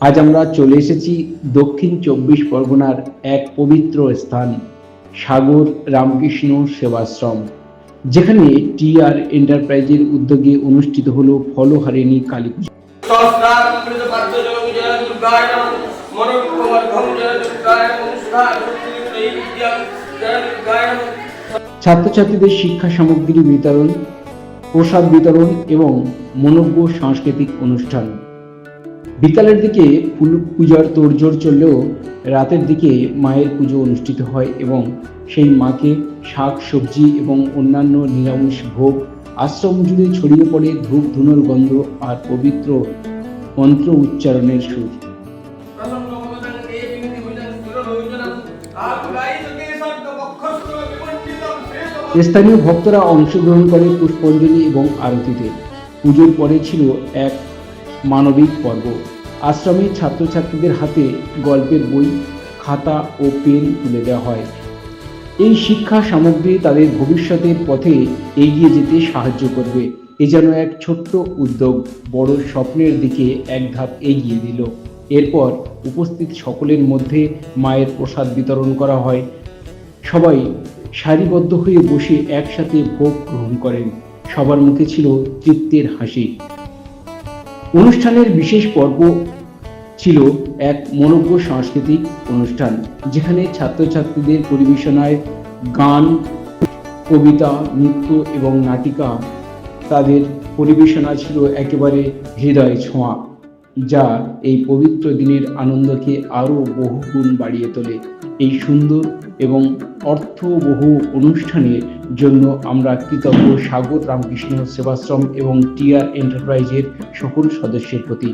আজ আমরা চলে এসেছি দক্ষিণ চব্বিশ পরগনার এক পবিত্র স্থান সাগর রামকৃষ্ণ সেবাশ্রম যেখানে টি আর এন্টারপ্রাইজের উদ্যোগে অনুষ্ঠিত হলো ফলহারিণী কালী পুজো। ছাত্রছাত্রীদের শিক্ষা সামগ্রী বিতরণ প্রসাদ বিতরণ এবং মনজ্ঞ সাংস্কৃতিক অনুষ্ঠান। বিকালের দিকে পূজার তোড়জোড় চললেও রাতের দিকে মায়ের পুজো অনুষ্ঠিত হয় এবং সেই মাকে শাক, সবজি এবং অন্যান্য নিরামিষ ভোগ, আশ্রম জুড়ে ছড়িয়ে পড়ে ধূপ ধুনোর গন্ধ আর পবিত্র মন্ত্র উচ্চারণের সুর। স্থানীয় ভক্তরা অংশগ্রহণ করে পুষ্পাঞ্জলি এবং আরতিতে। পুজোর পরে ছিল এক মানবিক পর্ব। আশ্রমে ছাত্রছাত্রীদের হাতে গল্পের বই, খাতা ও পেন তুলে দেওয়া হয়। এই শিক্ষা সামগ্রী তাদের ভবিষ্যতের পথে এগিয়ে যেতে সাহায্য করবে। এ যেন এক ছোট্ট উদ্যোগ, বড় স্বপ্নের দিকে এক ধাপ এগিয়ে দিল এরপর উপস্থিত সকলের মধ্যে মায়ের প্রসাদ বিতরণ করা হয়। সবাই সারিবদ্ধ হয়ে বসে একসাথে ভোগ গ্রহণ করেন। সবার মুখে ছিল তৃপ্তির হাসি। অনুষ্ঠানের বিশেষ পর্ব ছিল এক মনোজ্ঞ সাংস্কৃতিক অনুষ্ঠান, যেখানে ছাত্রছাত্রীদের পরিবেশনায় গান, কবিতা, নৃত্য এবং নাটিকা তাদের পরিবেশনা ছিল একেবারে হৃদয় ছোঁয়া, যা এই পবিত্র দিনের আনন্দকে আরও বহুগুণ বাড়িয়ে তোলে। এই সুন্দর এবং অর্থবহু অনুষ্ঠানের জন্য আমরা কৃতজ্ঞ স্বাগত রামকৃষ্ণ সেবাশ্রম এবং টিআর এন্টারপ্রাইজের সকল সদস্যের প্রতি।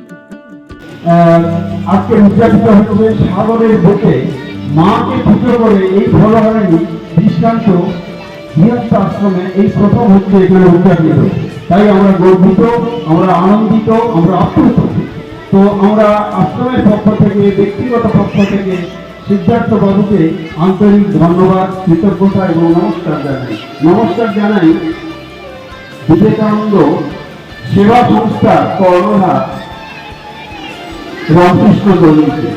আজকে উদযাপিত হচ্ছে সাগরের বুকে মাকে পুজো করে এই দৃষ্টান্ত বৃহত্ত আশ্রমে এই প্রথম হচ্ছে এখানে উদযাপিত। তাই আমরা গর্বিত, আমরা আনন্দিত, আমরা আপ্লুত। তো আমরা আশ্রমের পক্ষ থেকে, ব্যক্তিগত পক্ষ থেকে সিদ্ধার্থ বাবুকে আন্তরিক ধন্যবাদ, কৃতজ্ঞতা এবং নমস্কার জানাই। নমস্কার জানাই বিবেকানন্দ সেবা সংস্থা কর্ণধার রামকৃষ্ণ দলিলকে